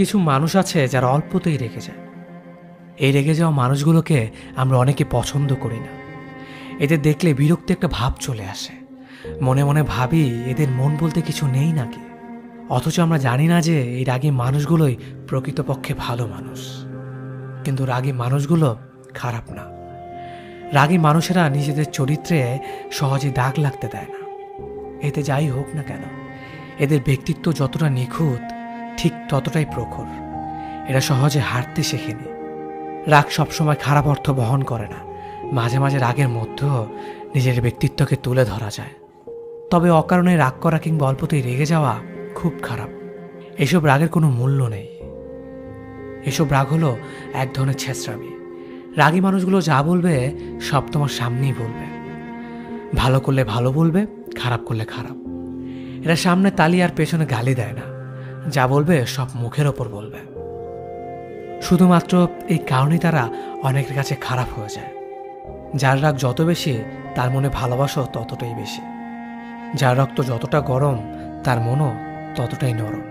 কিছু মানুষ আছে যারা অল্পতেই রেগে যায়। এই রেগে যাওয়া মানুষগুলোকে আমরা অনেকে পছন্দ করি না। এদের দেখলে বিরক্তি একটা ভাব চলে আসে। মনে মনে ভাবি, এদের মন বলতে কিছু নেই নাকি? অথচ আমরা জানি না যে এই রাগী মানুষগুলোই প্রকৃতপক্ষে ভালো মানুষ। কিন্তু রাগী মানুষগুলো খারাপ না। রাগী মানুষেরা নিজেদের চরিত্রে সহজে দাগ লাগতে দেয় না। এতে যাই হোক না কেন, এদের ব্যক্তিত্ব যতটা নিখুঁত ঠিক ততটাই প্রখর। এরা সহজে হারতে শেখেনি। রাগ সবসময় খারাপ অর্থ বহন করে না। মাঝে মাঝে রাগের মধ্যেও নিজের ব্যক্তিত্বকে তুলে ধরা যায়। তবে অকারণে রাগ করা কিংবা অল্পতেই রেগে যাওয়া খুব খারাপ। এসব রাগের কোনো মূল্য নেই। এসব রাগ হলো এক ধরনের ছেঁচড়ামি। রাগী মানুষগুলো যা বলবে, সব তোমার সামনেই বলবে। ভালো করলে ভালো বলবে, খারাপ করলে খারাপ। এরা সামনে তালি আর পেছনে গালি দেয় না। যা বলবে সব মুখের ওপর বলবে। শুধুমাত্র এই কারণেই তারা অনেকের কাছে খারাপ হয়ে যায়। যার রাগ যত বেশি, তার মনে ভালোবাসাও ততটাই বেশি। যার রক্ত যতটা গরম, তার মনও ততটাই নরম।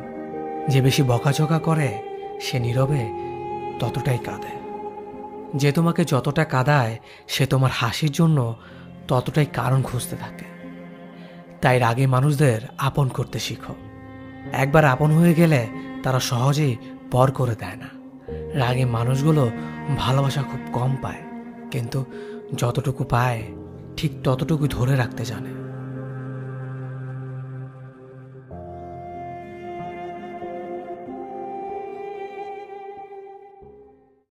যে বেশি বকাঝকা করে, সে নীরবে ততটাই কাঁদে। যে তোমাকে যতটা কাঁদায়, সে তোমার হাসির জন্য ততটাই কারণ খুঁজতে থাকে। তাই রাগে মানুষদের আপন করতে শিখো। একবার আপন হয়ে গেলে তারা সহজেই পর করে দেয় না। রাগে মানুষগুলো ভালোবাসা খুব কম পায়, কিন্তু যতটুকু পায়, ঠিক ততটুকু ধরে রাখতে জানে।